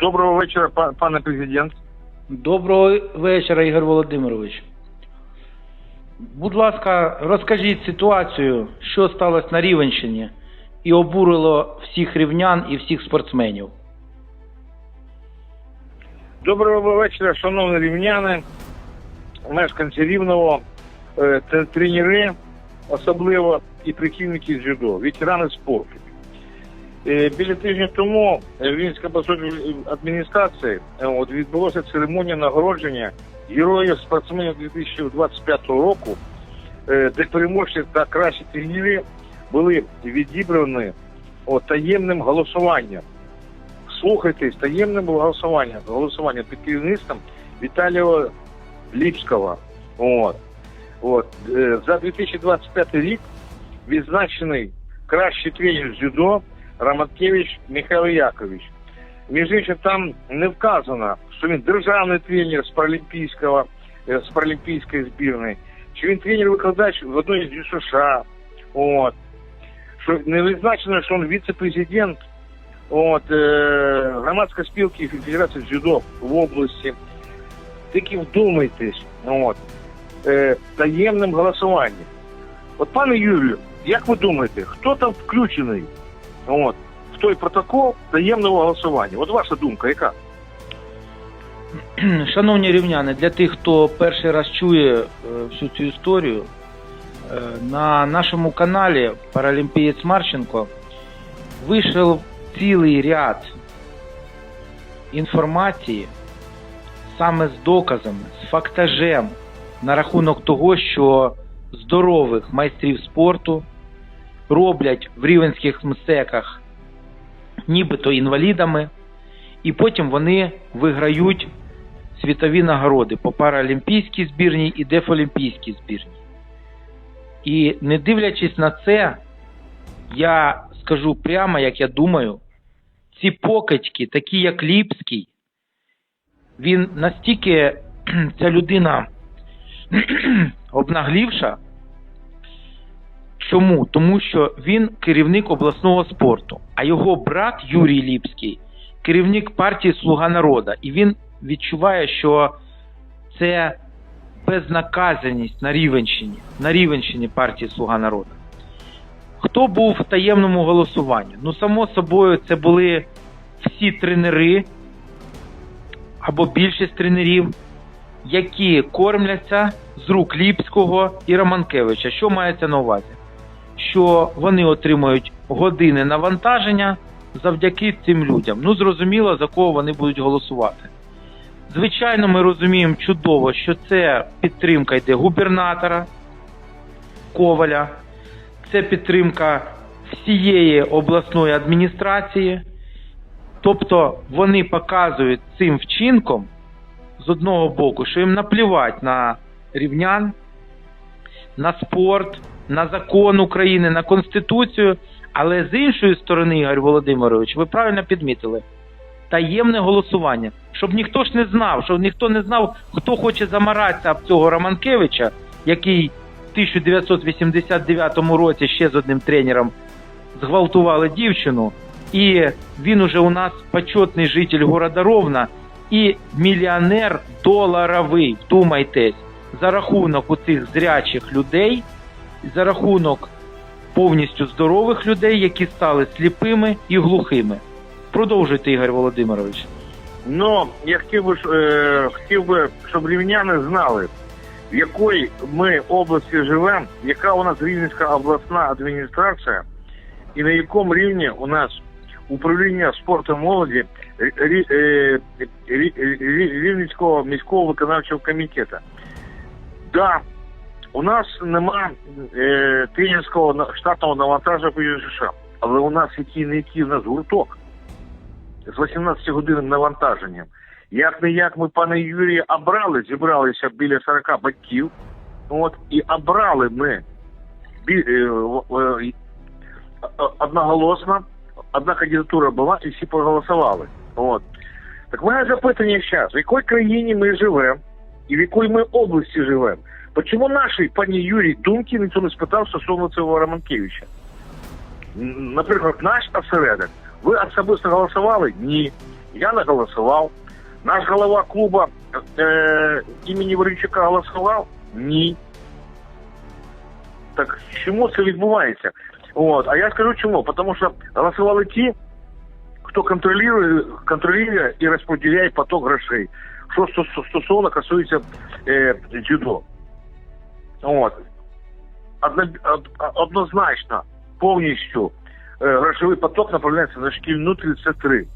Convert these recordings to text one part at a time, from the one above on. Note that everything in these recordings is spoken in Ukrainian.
Доброго вечора, пане президент. Доброго вечора, Ігор Володимирович. Будь ласка, розкажіть ситуацію, що сталося на Рівенщині і обурило всіх рівнян і всіх спортсменів. Доброго вечора, шановні рівняни, мешканці Рівного, е, тренери, особливо і прихильники дзюдо, ветерани спорту. Е, Біля тижня тому е, в адміністрації е, от, відбулася церемонія нагородження героїв спортсменів 2025 року, де переможці та кращі тренери були відібрані от, таємним голосуванням. Слухайтесь, таємним було голосування, голосування під керівництвом Віталія Ліпського. От. От. За 2025 рік відзначений кращий тренер дзюдо Романкевич Михайло Якович. Між іншим, там не вказано, що він державний тренер з паралімпійського, з паралімпійської збірної, чи він тренер-викладач в одній з США. От. Що не відзначено, що він віце-президент от, е, громадської спілки Федерації дзюдо в області. Тільки вдумайтесь, от, е, таємним голосуванням. От, пане Юрію, як ви думаєте, хто там включений от, в той протокол таємного голосування? От ваша думка, яка? Шановні рівняни, для тих, хто перший раз чує е, всю цю історію, е, на нашому каналі Паралімпієць Марченко вийшов цілий ряд інформації саме з доказами, з фактажем на рахунок того, що здорових майстрів спорту роблять в рівенських МСЕКах нібито інвалідами, і потім вони виграють світові нагороди по паралімпійській збірній і дефолімпійській збірній. І не дивлячись на це, я скажу прямо, як я думаю, ці покидьки, такі як Ліпський, він настільки ця людина обнаглівша. Чому? Тому що він керівник обласного спорту, а його брат Юрій Ліпський керівник партії Слуга народа. І він відчуває, що це безнаказаність на Рівенщині, на Рівенщині партії Слуга народу. Хто був в таємному голосуванні? Ну, само собою, це були всі тренери або більшість тренерів, які кормляться з рук Ліпського і Романкевича. Що мається на увазі? Що вони отримують години навантаження завдяки цим людям. Ну, зрозуміло, за кого вони будуть голосувати. Звичайно, ми розуміємо чудово, що це підтримка йде губернатора Коваля, це підтримка всієї обласної адміністрації. Тобто вони показують цим вчинком з одного боку, що їм наплівать на рівнян, на спорт, на закон України, на Конституцію. Але з іншої сторони, Ігор Володимирович, ви правильно підмітили, таємне голосування. Щоб ніхто ж не знав, щоб ніхто не знав, хто хоче замаратися об цього Романкевича, який в 1989 році ще з одним тренером зґвалтували дівчину, і він уже у нас почетний житель города Ровна і мільйонер доларовий. Вдумайтесь, за рахунок у цих зрячих людей, за рахунок повністю здорових людей, які стали сліпими і глухими. Продовжуйте, Ігор Володимирович. Ну, я хотів би, е, хотів би, щоб рівняни знали, в якій ми області живемо, яка у нас Рівненська обласна адміністрація, і на якому рівні у нас управління спорту молоді е, Рі- Рі- Рівненського міського виконавчого комітету. Да, у нас нема е, тренерського штатного навантаження по ЮЖШ, але у нас який не який у нас гурток з 18 годинним навантаженням. Як не як ми, пане Юрію, обрали, зібралися біля 40 батьків, от, і обрали ми бі, е, е, одноголосно, одна кандидатура була, і всі проголосували. От. Так моє запитання зараз, в якій країні ми живемо і в якій ми області живемо? Чому наші, пані Юрій, думки ніхто не спитав стосовно цього Романкевича? М, Наприклад, наш осередок. Ви особисто голосували? Ні. Я не голосував. Наш голова клуба е, імені Варенчука голосував? Ні. Так чому це відбувається? От. А я скажу чому. Тому що голосували ті, хто контролює, контролює і розподіляє поток грошей. Що стос- стосовно касується е, дзюдо. От. Однозначно, повністю е, грошовий поток направляється на шкільну 33,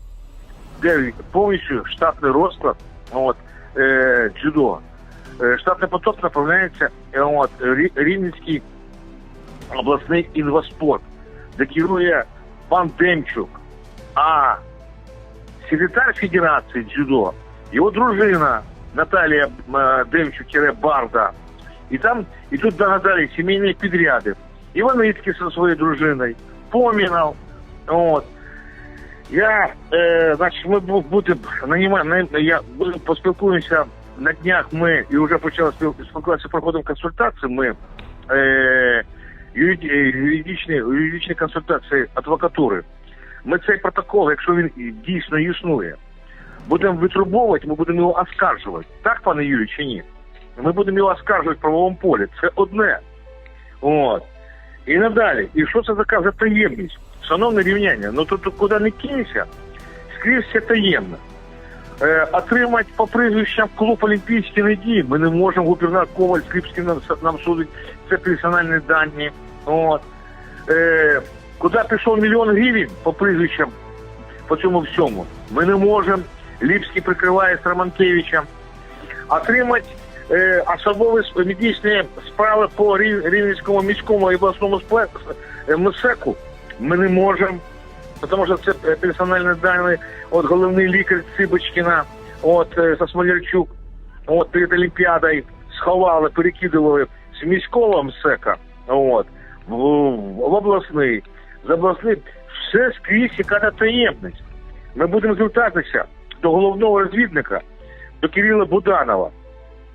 де повністю штатний розклад от, е, дзюдо. Е, штатний поток направляється е, от, Рі- Рівненський обласний інваспорт, де керує пан Демчук. А секретар Федерації дзюдо, його дружина Наталія Демчук-Барда. І там і тут нагадали сімейні підряди. Іваницький зі своєю дружиною, Помінов. От. Я, е, значить, ми будемо нанімати, я будемо поспілкуємося на днях. Ми і вже почали спіл- спілкуватися, проходимо консультації. Ми е, е, юридичні, юридичні консультації адвокатури. Ми цей протокол, якщо він дійсно існує, будемо витрубовувати, ми будемо його оскаржувати. Так, пане Юрій, чи ні? Ми будемо його оскаржувати в правовому полі. Це одне. От. І надалі. І що це така за таємність? Шановне рівняння, ну тут куди не кинься, скрізь все таємно. Е, отримати по прізвищам клуб Олімпійські надії ми не можемо. Губернатор Коваль Скрипський нам, нам судить. Це персональні дані. От. Е, куди пішов мільйон гривень по прізвищам по цьому всьому? Ми не можемо. Ліпський прикриває з Романкевичем. Отримати особові сп- медичні справи по Рів- Рівненському міському і обласному е, МСЕКу ми не можемо, тому що це е, персональні дані, от головний лікар Цибочкіна, от е, от перед Олімпіадою сховали, перекидували з міського МСЕКа, от, в, в обласний, з обласний, все скрізь яка таємність. Ми будемо звертатися до головного розвідника, до Кирила Буданова,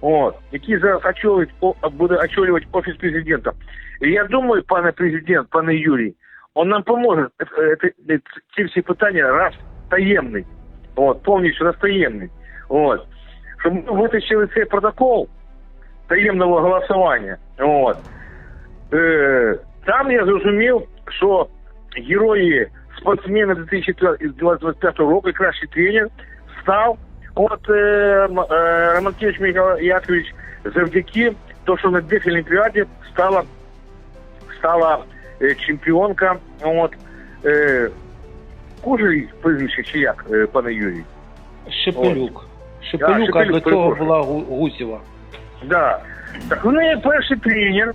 от, який зараз очолює, о, буде очолювати офіс президента. І я думаю, пане президент, пане Юрій, он нам поможе е, е, е, ці всі питання раз таємний, от, повністю розтаємний. От. Щоб ми витащили цей протокол таємного голосування. От. Е, там я зрозумів, що герої спортсмени 2025 року і кращий тренер став от е, М- е, Романкевич Михайло Яковлевич завдяки тому, що на дефільній Олімпіаді стала стала е, чемпіонка. От, е, Кужель прізвище чи як, е, пане Юрій? Шепелюк. А, Шепелюк, а Шепелюк, до цього перепрошую. була Гу- Гусєва. Да. Так в неї перший тренер,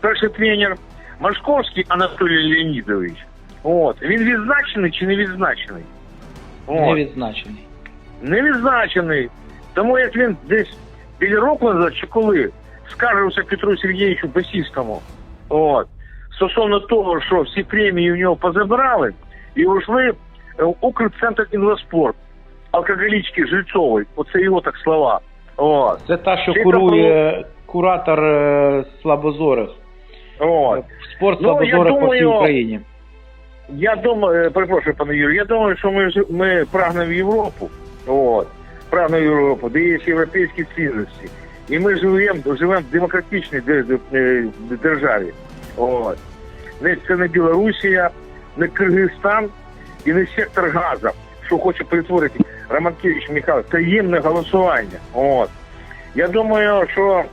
перший тренер Машковський Анатолій Леонідович. От. Він відзначений чи не відзначений? Не От. відзначений. Не відзначений. Тому як він десь біля року назад чи коли скаржився Петру Сергійовичу Басівському. От. Стосовно того, що всі премії у нього позабирали і ушли в Укрцентр інвеспорт. Алкоголічки Жильцової. Оце його так слова. От. Це та, що Це курує куратор е, слабозорих. От. Спорт Ну, слабозорих по всій Україні. Я думаю, е, перепрошую, пане Юрію, я думаю, що ми ми прагнемо в Європу. От. Прагнемо в Європу, де є європейські цінності. І ми живемо, живемо в демократичній де- де- е, державі. От. Це не Білорусія, не Киргизстан і не сектор газу, що хоче перетворити Романкевич Михайло. Таємне голосування. От. Я думаю, що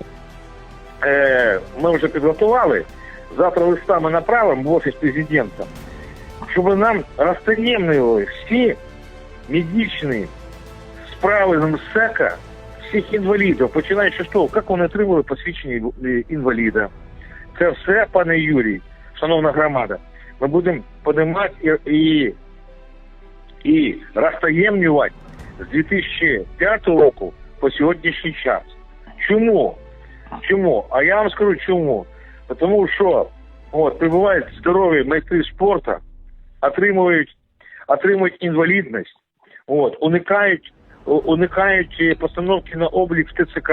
е, ми вже підготували. Завтра листа ми направимо в офіс президента, щоб нам розтаємнили всі медичні справи МСЕКа всіх інвалідів, починаючи з того, як вони отримали посвідчення інваліда. Це все, пане Юрій, шановна громада. Ми будемо подимати і, і, і розтаємнювати з 2005 року по сьогоднішній час. Чому? Чому? А я вам скажу чому. Тому що от, прибувають здорові майстри спорту, отримують, отримують інвалідність, от, уникають, уникають постановки на облік в ТЦК.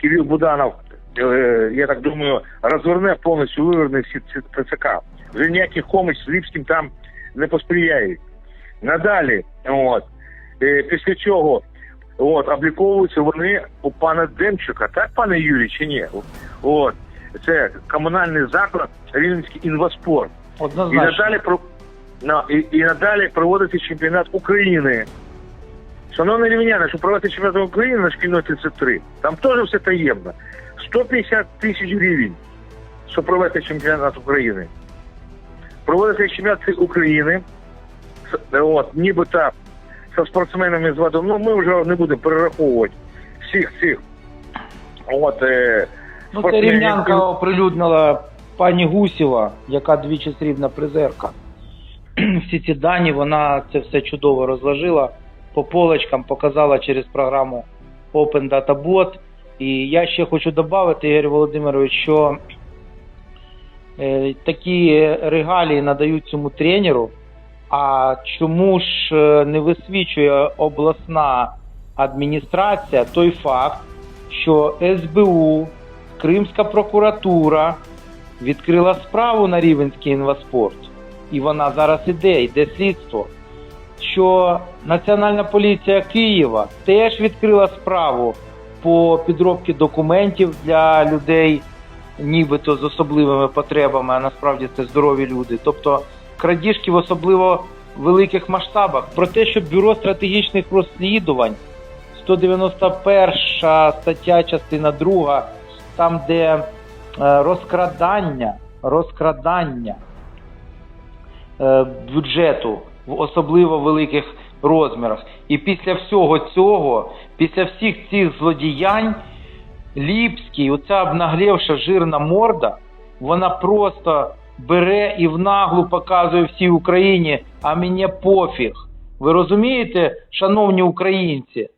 Кирил Буданов, е, я так думаю, розверне повністю виверне всі ТЦК. Вже ніяких комусь з Ліпським там не посприяють. Надалі, от, Е, після чого от, обліковуються вони у пана Демчука, так, пане Юрій, чи ні? От, це комунальний заклад Рівненський інваспорт. І надалі, про... на, і, і надалі проводити чемпіонат України. Шановні рівняни, щоб проводити чемпіонат України на шкільної 33, там теж все таємно. 150 тисяч гривень, щоб провести чемпіонат України. Проводити чемпіонат України, от, нібито зі спортсменами з водом. Ну, ми вже не будемо перераховувати всіх цих. От, е, Ну, це рівнянка оприлюднила пані Гусєва, яка двічі срібна призерка. Всі ці дані вона це все чудово розложила по полочкам, показала через програму Open Data Bot. І я ще хочу додати, Ігор Володимирович, що е, такі регалії надають цьому тренеру. А чому ж е, не висвічує обласна адміністрація той факт, що СБУ, Кримська прокуратура відкрила справу на Рівенський інваспорт, і вона зараз іде, йде слідство. Що Національна поліція Києва теж відкрила справу по підробці документів для людей, нібито з особливими потребами, а насправді це здорові люди. Тобто крадіжки в особливо великих масштабах. Про те, що бюро стратегічних розслідувань 191 стаття, частина 2, там, де е, розкрадання, розкрадання е, бюджету в особливо великих розмірах. І після всього цього, після всіх цих злодіянь, Ліпський, оця обнаглівша жирна морда, вона просто бере і в наглу показує всій Україні, а мені пофіг. Ви розумієте, шановні українці?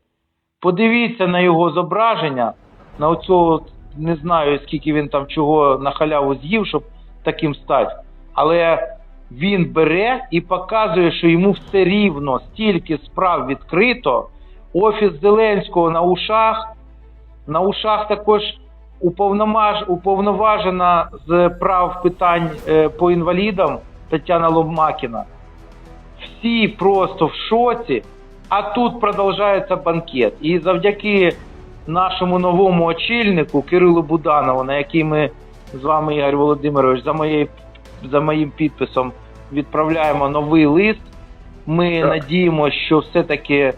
Подивіться на його зображення, на оцього, не знаю, скільки він там чого на халяву з'їв, щоб таким стати. Але він бере і показує, що йому все рівно, стільки справ відкрито. Офіс Зеленського на ушах, на ушах також уповноважена з прав питань е, по інвалідам Тетяна Лобмакіна. Всі просто в шоці, а тут продовжується банкет. І завдяки нашому новому очільнику Кирилу Буданову, на який ми з вами, Ігор Володимирович, за, моєю, за моїм підписом відправляємо новий лист. Ми Так. надіємося, що все-таки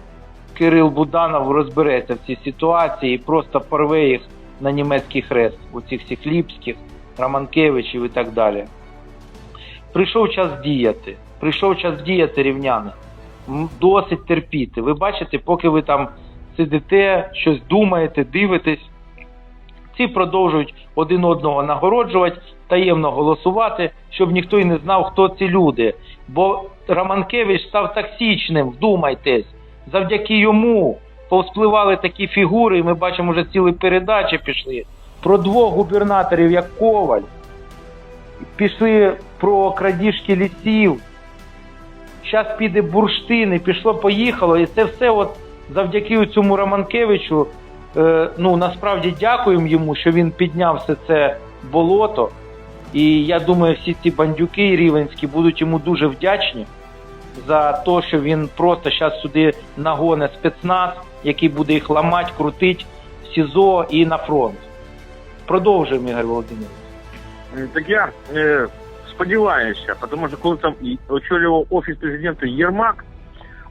Кирил Буданов розбереться в цій ситуації і просто порве їх на німецький хрест, у цих всіх Ліпських, Романкевичів і так далі. Прийшов час діяти. Прийшов час діяти, рівняни. Досить терпіти. Ви бачите, поки ви там сидите, щось думаєте, дивитесь, ці продовжують один одного нагороджувати, таємно голосувати, щоб ніхто й не знав, хто ці люди. Бо Романкевич став токсичним, вдумайтесь. Завдяки йому повспливали такі фігури, і ми бачимо, вже цілі передачі пішли про двох губернаторів, як Коваль. Пішли про крадіжки лісів. Зараз піде бурштин, і пішло, поїхало. І це все от завдяки цьому Романкевичу. Е, ну насправді дякуємо йому, що він підняв все це болото. І я думаю, всі ці бандюки рівенські будуть йому дуже вдячні за те, що він просто зараз сюди нагоне спецназ, який буде їх ламати, крутить в СІЗО і на фронт. Продовжуємо, Ігор Володимирович. Так я е, сподіваюся, тому що коли там очолював офіс президента Єрмак,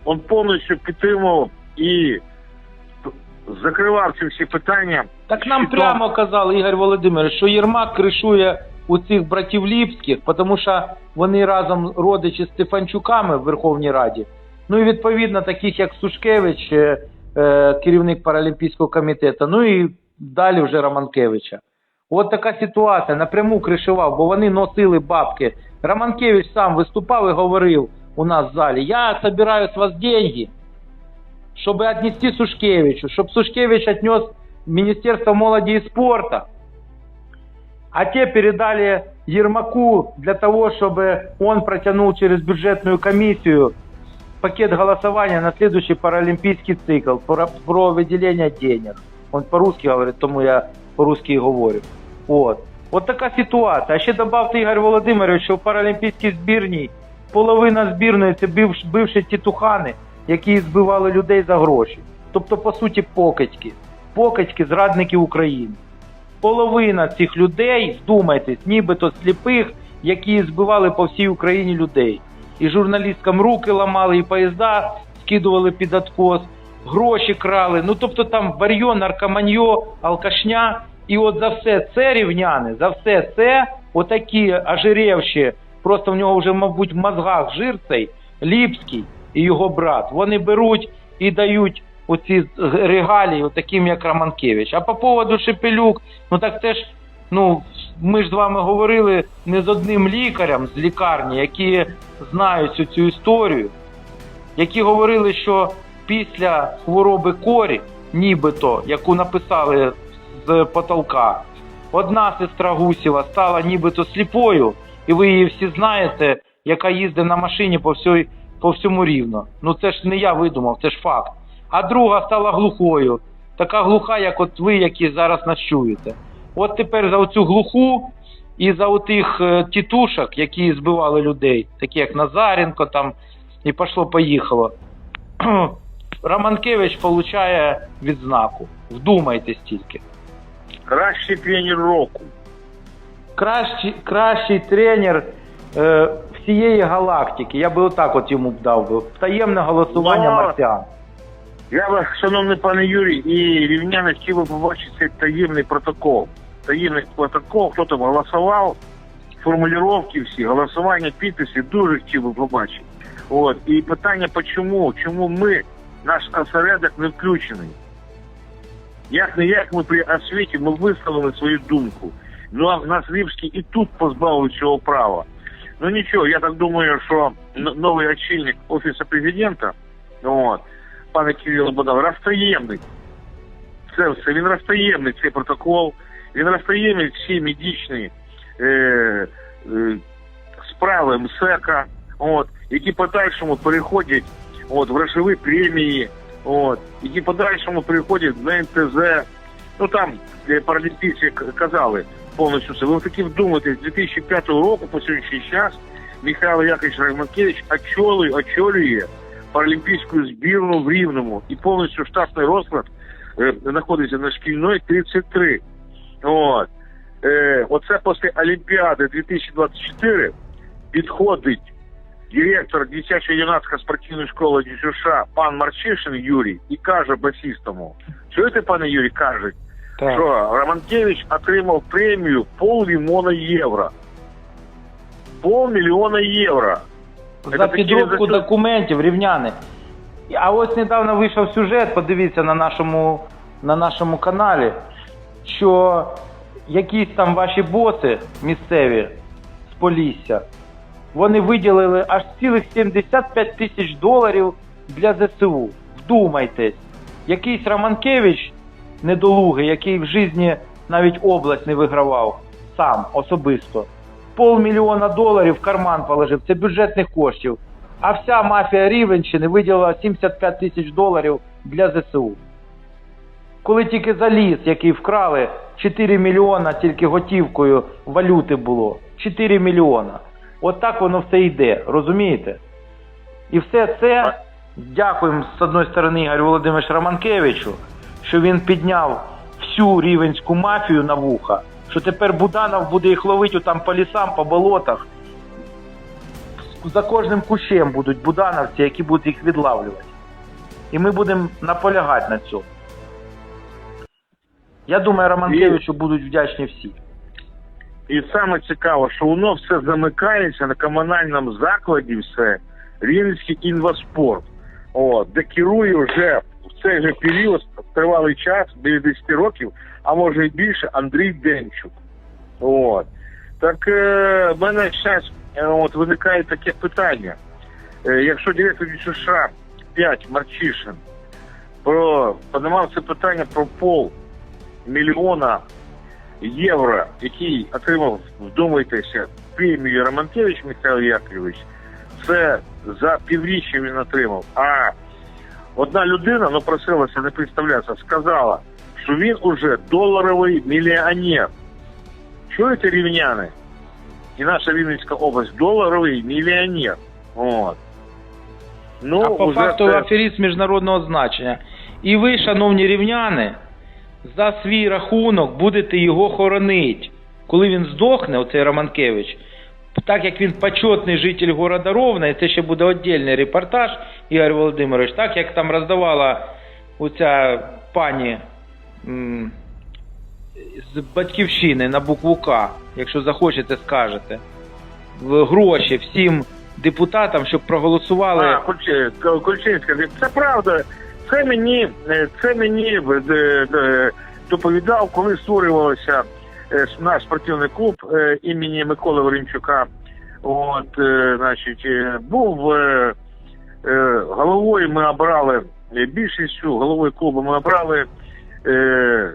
він повністю підтримував і закривав ці всі питання. Так нам Щитом. прямо казали, Ігор Володимирович, що Єрмак кришує у цих братів Ліпських, тому що вони разом родичі з Стефанчуками в Верховній Раді. Ну і відповідно таких як Сушкевич, е, е, керівник Паралімпійського комітету, ну і далі вже Романкевича. От така ситуація, напряму кришував, бо вони носили бабки. Романкевич сам виступав і говорив у нас в залі, я собираю з вас деньги, чтобы отнести Сушкевичу, чтобы Сушкевич отнес в Министерство молоди и спорта, а те передали Ермаку для того, чтобы он протянул через бюджетную комиссию пакет голосования на следующий паралимпийский цикл про, про выделение денег. Он по-русски говорит, тому я по-русски и говорю. От. От така ситуація. А ще добавте, Ігор Володимирович, що в паралімпійській збірній половина збірної це бивш, бивші тітухани, які збивали людей за гроші. Тобто, по суті, покидьки. Покидьки зрадники України. Половина цих людей, вдумайтесь, нібито сліпих, які збивали по всій Україні людей. І журналісткам руки ламали, і поїзда скидували під откос, гроші крали. Ну тобто там варьо, наркоманьо, алкашня. І от за все це рівняни, за все це, отакі ожиревші, просто в нього вже, мабуть, в мозгах жир цей, Ліпський і його брат. Вони беруть і дають оці регалії таким, як Романкевич. А по поводу Шепелюк, ну так це ж, ну, ми ж з вами говорили не з одним лікарем з лікарні, які знають цю, цю історію, які говорили, що після хвороби корі, нібито, яку написали з потолка, одна сестра Гусєва стала нібито сліпою, і ви її всі знаєте, яка їздить на машині по, всій, по всьому рівно. Ну це ж не я видумав, це ж факт. А друга стала глухою, така глуха, як от ви, які зараз нас чуєте. От тепер за оцю глуху і за отих е, тітушок, які збивали людей, такі як Назаренко там, і пошло-поїхало. Романкевич получає відзнаку. Вдумайтесь тільки. Кращий тренер року. Кращий, кращий тренер е, всієї галактики. Я би отак от йому б дав би. Таємне голосування Ну, марсіан. Я вас, шановний пане Юрій, і рівняни хотів би побачити цей таємний протокол. Таємний протокол, хто там голосував, формулювання всі, голосування, підписи, дуже хотів би побачити. От. І питання, чому? Чому ми, наш осередок не включений? Як не як ми при освіті ми висловили свою думку. Ну а нас Ліпський і тут позбавили цього права. Ну нічого, я так думаю, що н- новий очільник Офісу президента, от, пане Кирило Богдан, розтаємний. Це все, він розтаємний цей протокол, він розтаємний всі медичні е, е, справи МСЕКа, от, які подальшому переходять от, в грошові премії, от, які подальшому переходять на НТЗ. Ну там е, паралімпійці к- казали Повністю все. Ви таки вдумайтесь, з 2005 року по сьогоднішній час Михайло Яковлевич Раймакевич очолює, очолює паралімпійську збірну в Рівному і повністю штатний розклад е, знаходиться на шкільної 33. От. Е, оце після Олімпіади 2024 підходить директор дитячо-юнацької спортивної школи ДЮСШ пан Марчишин Юрій і каже басістому, чуєте, пане Юрій, каже, що Романкевич отримав премію полмільйона євро. Полмільйона євро. За підробку документів рівняни. А ось недавно вийшов сюжет, подивіться на нашому, на нашому каналі, що якісь там ваші боси місцеві з Полісся, вони виділили аж цілих 75 тисяч доларів для ЗСУ. Вдумайтесь, якийсь Романкевич недолугий, який в житті навіть область не вигравав сам особисто. Полмільйона доларів в карман положив, це бюджетних коштів. А вся мафія Рівенщини виділила 75 тисяч доларів для ЗСУ. Коли тільки за ліс, який вкрали, 4 мільйона тільки готівкою валюти було. 4 мільйона. От воно все йде, розумієте? І все це дякуємо з одної сторони Ігорю Володимировичу Романкевичу, що він підняв всю рівенську мафію на вуха, що тепер Буданов буде їх ловити там по лісам, по болотах. За кожним кущем будуть будановці, які будуть їх відлавлювати. І ми будемо наполягати на цьому. Я думаю, Романкевичу будуть вдячні всі. І саме цікаво, що воно все замикається на комунальному закладі, все Рівненський інваспорт, де керує вже цей же період, тривалий час, біля 10 років, а може і більше, Андрій Денчук. От. Так е, в мене зараз от, виникає таке питання. Е, якщо директор ДЮСШ 5 Марчишин про, поднимав це питання про пол мільйона євро, який отримав, вдумайтеся, премію Романкевич Михайло Яковлевич, це за півріччя він отримав. А одна людина, ну просилася не представлятися, сказала, що він уже доларовий мільйонер. Чуєте, рівняни? І наша Рівненська область доларовий мільйонер. От. Ну, а по факту це- аферіст міжнародного значення. І ви, шановні рівняни, за свій рахунок будете його хоронити. Коли він здохне, оцей Романкевич, так як він почетний житель города Ровно, і це ще буде віддільний репортаж, Ігор Володимирович, так як там роздавала оця пані з батьківщини на букву К, якщо захочете, скажете, в гроші всім депутатам, щоб проголосували. А, Кульчинська, це правда. Це мені, е, це мені е, е, доповідав, коли створювався е, наш спортивний клуб е, імені Миколи Ворончука. От, е, значить, е, був е, е, головою ми обрали е, більшістю головою клубу ми обрали е,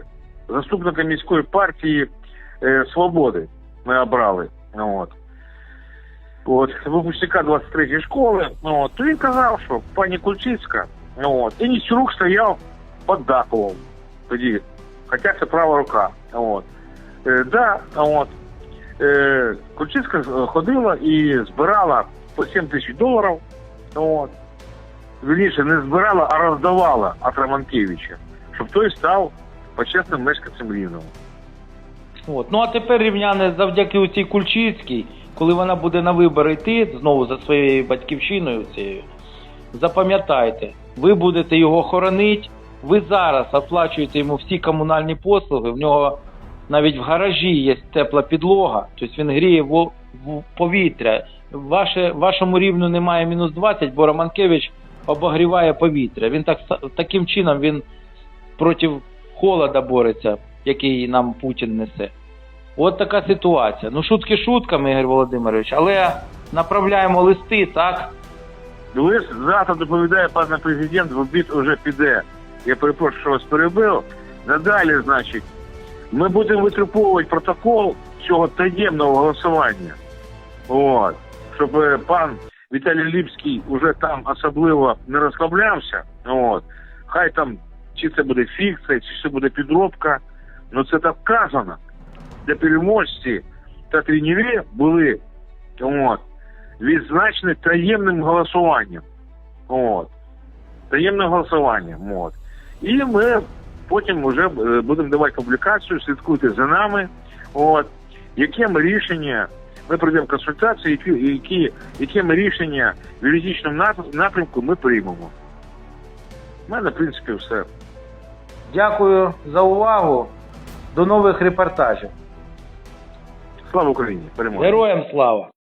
заступника міської партії е, Свободи. Ми обрали. От. От, випускника 23 школи, ну, от, то він казав, що пані Кульчицька, ну, от, і Ністерук стояв під Даховом тоді, хоча це права рука. От. Е, да, от, е, Кульчицька е, ходила і збирала по 7 тисяч доларів, от, вірніше, не збирала, а роздавала Романкевича, щоб той став почесним мешканцем Рівного. От. Ну а тепер рівняни завдяки цій Кульчицькій, коли вона буде на вибори йти знову за своєю батьківщиною цією, запам'ятайте, ви будете його хоронити, ви зараз оплачуєте йому всі комунальні послуги, в нього навіть в гаражі є тепла підлога, тобто він гріє в повітря. Ваше, вашому рівню немає мінус 20, бо Романкевич обогріває повітря. Він так, таким чином він проти холода бореться, який нам Путін несе. От така ситуація. Ну, шутки шутками, Ігор Володимирович, але направляємо листи, так? Лист завтра доповідає пане президент, в обід уже піде. Я перепрошую, що вас перебив. Надалі, значить, ми будемо витруповувати протокол цього таємного голосування. От. Щоб е, пан Віталій Ліпський уже там особливо не розслаблявся. От. Хай там, чи це буде фікція, чи це буде підробка. Ну це так вказано. Для переможці та тренери були от, відзначені таємним голосуванням. От. Таємним голосуванням. От. І ми потім вже е, будемо давати публікацію, слідкуйте за нами. От. Яке ми рішення, ми пройдемо консультації, які, які, яке ми рішення в юридичному напрямку ми приймемо. У мене, в принципі, все. Дякую за увагу. До нових репортажів. Слава Україні! Перемога! Героям слава!